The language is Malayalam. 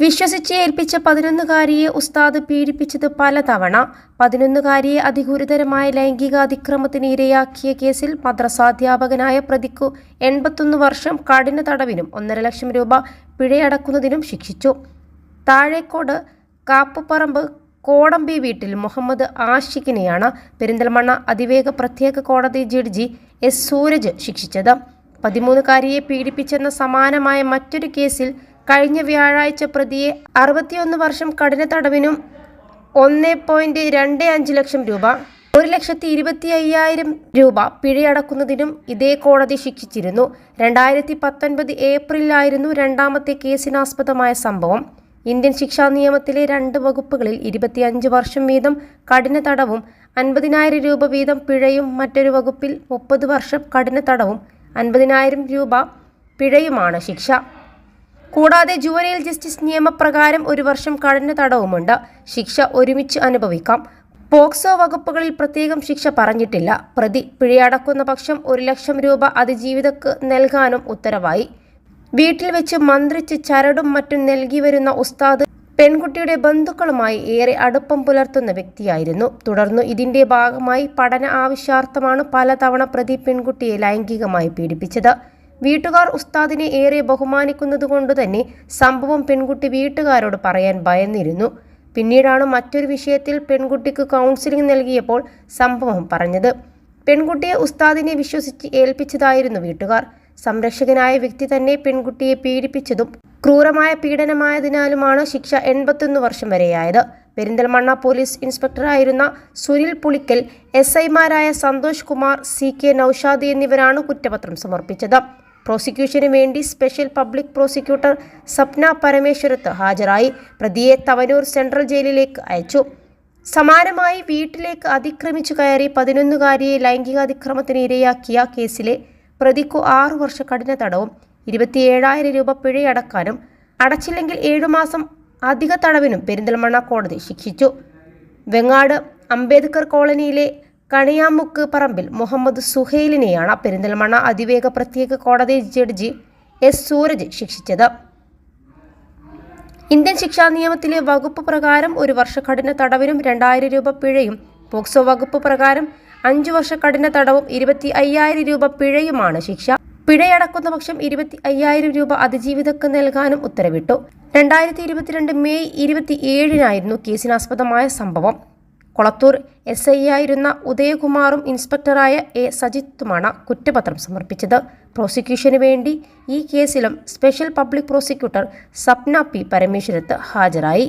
വിശ്വസിച്ച് ഏൽപ്പിച്ച പതിനൊന്നുകാരിയെ ഉസ്താദ് പീഡിപ്പിച്ചത് പലതവണ. പതിനൊന്നുകാരിയെ അതിഗുരുതരമായ ലൈംഗിക അതിക്രമത്തിന് ഇരയാക്കിയ കേസിൽ മദ്രസാധ്യാപകനായ പ്രതിക്കു എൺപത്തൊന്ന് വർഷം കഠിന തടവിനും ഒന്നര ലക്ഷം രൂപ പിഴയടക്കുന്നതിനും ശിക്ഷിച്ചു. താഴേക്കോട് കാപ്പുപറമ്പ് കോടമ്പി വീട്ടിൽ മുഹമ്മദ് ആഷിഖിനെയാണ് പെരിന്തൽമണ്ണ അതിവേഗ പ്രത്യേക കോടതി ജഡ്ജി എസ് സൂരജ് ശിക്ഷിച്ചത്. പതിമൂന്നുകാരിയെ പീഡിപ്പിച്ചെന്ന സമാനമായ മറ്റൊരു കേസിൽ കഴിഞ്ഞ വ്യാഴാഴ്ച പ്രതിയെ അറുപത്തിയൊന്ന് വർഷം കഠിന തടവിനും ഒന്ന് പോയിന്റ് രണ്ട് അഞ്ച് ലക്ഷം രൂപ ഒരു ലക്ഷത്തി ഇരുപത്തി അയ്യായിരം രൂപ പിഴയടക്കുന്നതിനും ഇതേ കോടതി ശിക്ഷിച്ചിരുന്നു. രണ്ടായിരത്തി പത്തൊൻപത് ഏപ്രിലായിരുന്നു രണ്ടാമത്തെ കേസിനാസ്പദമായ സംഭവം. ഇന്ത്യൻ ശിക്ഷാ നിയമത്തിലെ രണ്ട് വകുപ്പുകളിൽ ഇരുപത്തിയഞ്ച് വർഷം വീതം കഠിന തടവും അൻപതിനായിരം രൂപ വീതം പിഴയും മറ്റൊരു വകുപ്പിൽ മുപ്പത് വർഷം കഠിന തടവും അൻപതിനായിരം രൂപ പിഴയുമാണ് ശിക്ഷ. കൂടാതെ ജുവനൈൽ ജസ്റ്റിസ് നിയമപ്രകാരം ഒരു വർഷം കഠിന തടവുമുണ്ട്. ശിക്ഷ ഒരുമിച്ച് അനുഭവിക്കാം. പോക്സോ വകുപ്പുകളിൽ പ്രത്യേകം ശിക്ഷ പറഞ്ഞിട്ടില്ല. പ്രതി പിഴയടക്കുന്ന പക്ഷം ഒരു ലക്ഷം രൂപ അതിജീവിതക്ക് നൽകാനും ഉത്തരവായി. വീട്ടിൽ വെച്ച് മന്ത്രിച്ച് ചരടും മറ്റും നൽകി വരുന്ന ഉസ്താദ് പെൺകുട്ടിയുടെ ബന്ധുക്കളുമായി ഏറെ അടുപ്പം പുലർത്തുന്ന വ്യക്തിയായിരുന്നു. തുടർന്ന് ഇതിന്റെ ഭാഗമായി പഠന ആവശ്യാർത്ഥമാണ് പലതവണ പ്രതി പെൺകുട്ടിയെ ലൈംഗികമായി പീഡിപ്പിച്ചത്. വീട്ടുകാർ ഉസ്താദിനെ ഏറെ ബഹുമാനിക്കുന്നതുകൊണ്ട് തന്നെ സംഭവം പെൺകുട്ടി വീട്ടുകാരോട് പറയാൻ ഭയന്നിരുന്നു. പിന്നീടാണ് മറ്റൊരു വിഷയത്തിൽ പെൺകുട്ടിക്ക് കൗൺസിലിംഗ് നൽകിയപ്പോൾ സംഭവം പറഞ്ഞത്. പെൺകുട്ടിയെ ഉസ്താദിനെ വിശ്വസിച്ച് ഏൽപ്പിച്ചതായിരുന്നു വീട്ടുകാർ. സംരക്ഷകനായ വ്യക്തി തന്നെ പെൺകുട്ടിയെ പീഡിപ്പിച്ചതും ക്രൂരമായ പീഡനമായതിനാലുമാണ് ശിക്ഷ എൺപത്തൊന്ന് വർഷം വരെയായത്. പെരിന്തൽമണ്ണ പോലീസ് ഇൻസ്പെക്ടറായിരുന്ന സുനിൽ പുളിക്കൽ എസ് ഐമാരായ സന്തോഷ് കുമാർ സി കെ നൌഷാദ് എന്നിവരാണ് കുറ്റപത്രം സമർപ്പിച്ചത്. പ്രോസിക്യൂഷന് വേണ്ടി special public prosecutor Sapna Parameswarath ഹാജരായി. പ്രതിയെ തവനൂർ സെൻട്രൽ ജയിലിലേക്ക് അയച്ചു. സമാനമായി വീട്ടിലേക്ക് അതിക്രമിച്ചു കയറി പതിനൊന്നുകാരിയെ ലൈംഗികാതിക്രമത്തിന് ഇരയാക്കിയ കേസിലെ പ്രതിക്കു ആറു വർഷ കഠിന തടവും ഇരുപത്തിയേഴായിരം രൂപ പിഴയടക്കാനും അടച്ചില്ലെങ്കിൽ ഏഴുമാസം അധിക തടവിനും പെരിന്തൽമണ്ണ കോടതി ശിക്ഷിച്ചു. വെങ്ങാട് അംബേദ്കർ കോളനിയിലെ കണിയാമുക്ക് പറമ്പിൽ മുഹമ്മദ് സുഹൈലിനെയാണ് പെരിന്തൽമണ്ണ അതിവേഗ പ്രത്യേക കോടതി ജഡ്ജി എസ് സൂരജ് ശിക്ഷിച്ചത്. ഇന്ത്യൻ ശിക്ഷാ നിയമത്തിലെ വകുപ്പ് പ്രകാരം ഒരു വർഷ കഠിന തടവിനും രണ്ടായിരം രൂപ പിഴയും പോക്സോ വകുപ്പ് പ്രകാരം അഞ്ചു വർഷ കഠിന തടവും ഇരുപത്തി അയ്യായിരം രൂപ പിഴയുമാണ് ശിക്ഷ. പിഴയടക്കുന്ന പക്ഷം ഇരുപത്തി അയ്യായിരം രൂപ അതിജീവിതക്ക് നൽകാനും ഉത്തരവിട്ടു. രണ്ടായിരത്തി ഇരുപത്തിരണ്ട് മെയ് ഇരുപത്തി ഏഴിനായിരുന്നു കേസിനാസ്പദമായ സംഭവം. കൊളത്തൂർ എസ് ഐ ആയിരുന്ന ഉദയകുമാറും ഇൻസ്പെക്ടറായ എ സജിത്തുമാണ് കുറ്റപത്രം സമർപ്പിച്ചത്. പ്രോസിക്യൂഷന് വേണ്ടി ഈ കേസിലും special public prosecutor Sapna P Parameswarath ഹാജരായി.